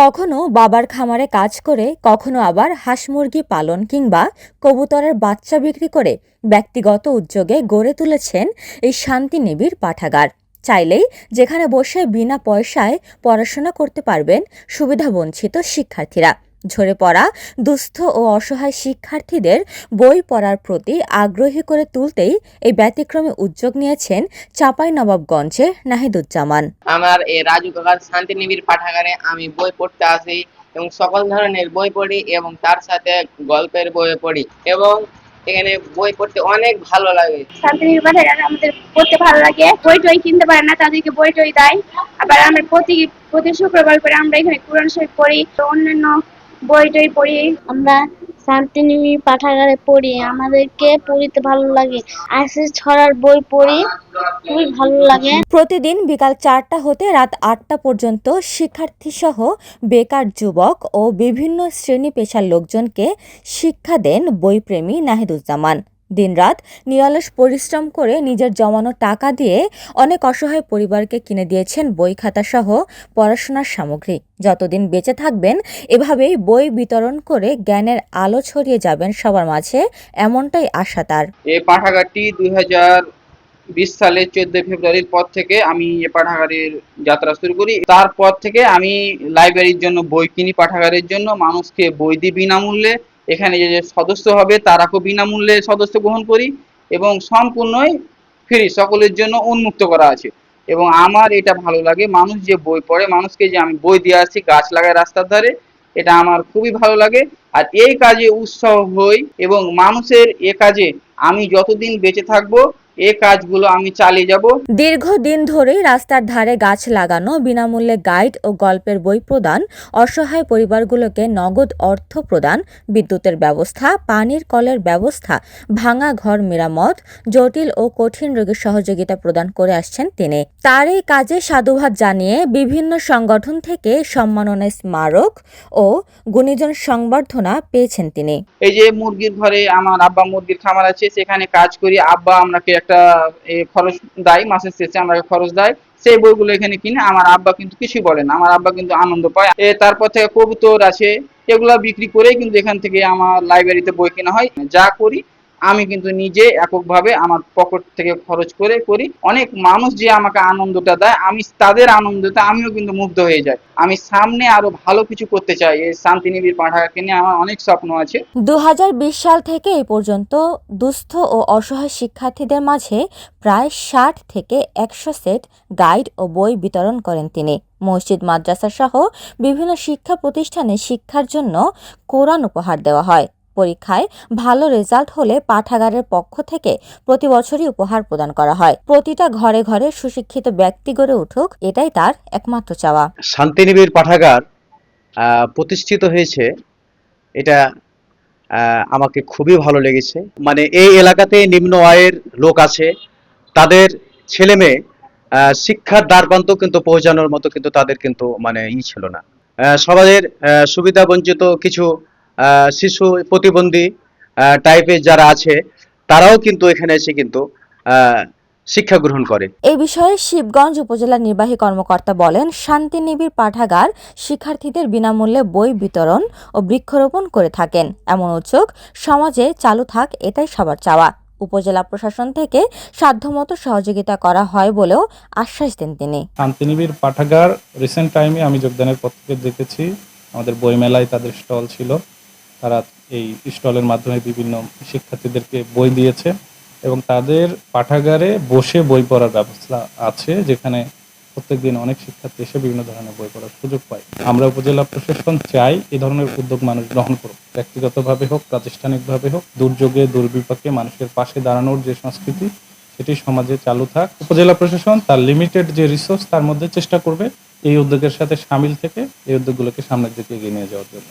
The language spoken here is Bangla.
কখনো বাবার খামারে কাজ করে, কখনো আবার হাঁস মুরগি পালন কিংবা কবুতরের বাচ্চা বিক্রি করে ব্যক্তিগত উদ্যোগে গড়ে তুলেছেন এই শান্তিনিবিড় পাঠাগার। চাইলেই যেখানে বসে বিনা পয়সায় পড়াশোনা করতে পারবেন সুবিধাবঞ্চিত শিক্ষার্থীরা। ঝরে পড়া দুস্থ ও অসহায় শিক্ষার্থীদের বই পড়ার প্রতি আগ্রহী করে তুলতেই এই ব্যতিক্রমী উদ্যোগ নিয়েছেন চাঁপাই নবাবগঞ্জে নাহিদুজ্জামান। আমার এই রাজু কাকার শান্তিনিবিড় পাঠাগারে আমি বই পড়তে আসি এবং সকল ধরনের বই পড়ি এবং তার সাথে গল্পের বই পড়ি এবং এখানে বই পড়তে অনেক ভালো লাগে। শান্তিনিকেতন আমাদের পড়তে ভালো লাগে। বই টই কিনতে পারে না তাদেরকে বই টই দেয়। আবার আমরা প্রতি প্রতি শুক্রবার করে আমরা এখানে কোরআন শরীফ পড়ি। অন্যান্য বই টই পড়ি, আমরা শান্তিনিবি পাঠাগারে পড়ি, আমাদেরকে পড়িতে ভালো লাগে। আইসিস ছড়ার বই পড়ি, খুবই ভালো লাগে। প্রতিদিন বিকাল চারটা হতে রাত আটটা পর্যন্ত শিক্ষার্থী সহ বেকার যুবক ও বিভিন্ন শ্রেণি পেশার লোকজনকে শিক্ষা দেন বইপ্রেমী নাহিদুজ্জামান। দিনরাত নিরলস পরিশ্রম করে নিজের জমানো টাকা দিয়ে অনেক অসহায় পরিবারকে কিনে দিয়েছেন বই খাতা সহ পড়াশোনার সামগ্রী। যতদিন বেঁচে থাকবেন, এভাবেই বই বিতরণ করে জ্ঞানের আলো ছড়িয়ে যাবেন সবার মাঝে, এমনটাই আশা তার। এই পাঠাগারটি দুই বিশ সালের চোদ্দই ফেব্রুয়ারির পর থেকে আমি এ পাঠাগারের যাত্রা শুরু করি। তারপর থেকে আমি লাইব্রেরির জন্য বই কিনি, পাঠাগারের জন্য। মানুষকে বই দিই বিনামূল্যে। এখানে যে সদস্য হবে তারাকেও বিনামূল্যে সদস্য গ্রহণ করি এবং সম্পূর্ণই ফ্রি সকলের জন্য উন্মুক্ত করা আছে। এবং আমার এটা ভালো লাগে, মানুষ যে বই পড়ে, মানুষকে যে আমি বই দিয়ে আসছি, গাছ লাগায় রাস্তার ধারে, এটা আমার খুবই ভালো লাগে। আর এই কাজে উৎসাহ হই এবং মানুষের এ কাজে আমি যতদিন বেঁচে থাকব এ কাজগুলো আমি চালিয়ে যাব। দীর্ঘদিন ধরেই রাস্তার ধারে গাছ লাগানো বিনামূল্যে গাইড ও গল্পের বই প্রদান অসহায় পরিবারগুলোকে নগদ অর্থ প্রদান বিদ্যুতের ব্যবস্থা পানির কলের ব্যবস্থা ভাঙা ঘর মেরামত জটিল ও কঠিন রোগীর সহযোগিতা প্রদান করে আসছেন তিনি। তার এই কাজে সাধুবাদ জানিয়ে বিভিন্ন সংগঠন থেকে সম্মাননা স্মারক ও গুণীজন সংবর্ধনা পেয়েছেন তিনি। এই যে মুরগির ঘরে আমার আব্বা মুরগির খামার আছে সেখানে কাজ করি আব্বা একটা এ, খরচ দেয় মাসের শেষে আমাকে খরচ দেয়। সেই বইগুলো এখানে কিনে আমার আব্বা কিন্তু কিছুই বলে না। আমার আব্বা কিন্তু আনন্দ পায়। তারপর থেকে কবুতর আছে এগুলা বিক্রি করেই কিন্তু এখান থেকে আমার লাইব্রেরিতে বই কেনা হয়। যা করি আমি কিন্তু নিজে এককভাবে আমার পকেট থেকে খরচ করে করি। অনেক মানুষ যে আমাকে আনন্দটা দেয়, আমি তাদের আনন্দতে আমিও কিন্তু মুগ্ধ হয়ে যাই। আমি সামনে আরও ভালো কিছু করতে চাই। এই শান্তিনিবিড় পাঠাগারকে নিয়ে আমার অনেক স্বপ্ন আছে। দু হাজার বিশ সাল থেকে এই পর্যন্ত দুস্থ ও অসহায় শিক্ষার্থীদের মাঝে প্রায় ষাট থেকে একশো সেট গাইড ও বই বিতরণ করেন তিনি। মসজিদ, মাদ্রাসা সহ বিভিন্ন শিক্ষা প্রতিষ্ঠানে শিক্ষার জন্য কোরআন উপহার দেওয়া হয়। পরীক্ষায় ভালো রেজাল্ট হলে পাঠাগারের পক্ষ থেকে প্রতি বছরই উপহার প্রদান করা হয়। প্রতিটা ঘরে ঘরে সুশিক্ষিত ব্যক্তি গড়ে উঠুক এটাই তার একমাত্র চাওয়া। শান্তিনিবিড় পাঠাগার প্রতিষ্ঠিত হয়েছে। এটা আমাকে খুবই ভালো লেগেছে। মানে এই এলাকাতে নিম্ন আয়ের লোক আছে। তাদের ছেলে মেয়ে শিক্ষার দ্বারপ্রান্ত কিন্তু পৌঁছানোর মতো কিন্তু তাদের কিন্তু মানে ই ছিল না। আহ, সুবিধা বঞ্চিত কিছু শিশু প্রতিবন্ধী টাইপের যারা আছে তারাও কিন্তু এখানে এসে কিন্তু শিক্ষা গ্রহণ করে। এই বিষয়ে শিবগঞ্জ উপজেলা নির্বাহী কর্মকর্তা বলেন শান্তিনিবিড় পাঠাগার শিক্ষার্থীদের বিনামূল্যে বই বিতরণ ও বৃক্ষরোপণ করে থাকেন। এমন উদ্যোগ সমাজে চালু থাক এটাই সবার চাওয়া। উপজেলা প্রশাসন থেকে সাধ্যমতো সহযোগিতা করা হয় বলেও আশ্বাস দেন তিনি। শান্তিনিবিড় পাঠাগার রিসেন্ট টাইমে আমি যোগদানের পর থেকে দেখেছি। আমাদের বইমেলায় তাদের স্টল ছিল। তারা এই স্টলের মাধ্যমে বিভিন্ন শিক্ষার্থীদেরকে বই দিয়েছে এবং তাদের পাঠাগারে বসে বই পড়ার ব্যবস্থা আছে, যেখানে প্রত্যেকদিন অনেক শিক্ষার্থী এসে বিভিন্ন ধরনের বই পড়ার সুযোগ পায়। আমরা উপজেলা প্রশাসন চাই এ ধরনের উদ্যোগ মানুষ গ্রহণ করুক। ব্যক্তিগতভাবে হোক, প্রাতিষ্ঠানিকভাবে হোক, দুর্যোগে, দুর্বিপাকে মানুষের পাশে দাঁড়ানোর যে সংস্কৃতি, সেটি সমাজে চালু থাক। উপজেলা প্রশাসন তার লিমিটেড যে রিসোর্স তার মধ্যে চেষ্টা করবে এই উদ্যোগের সাথে সামিল থেকে এই উদ্যোগগুলোকে সামনের দিকে এগিয়ে নিয়ে যাওয়ার জন্য।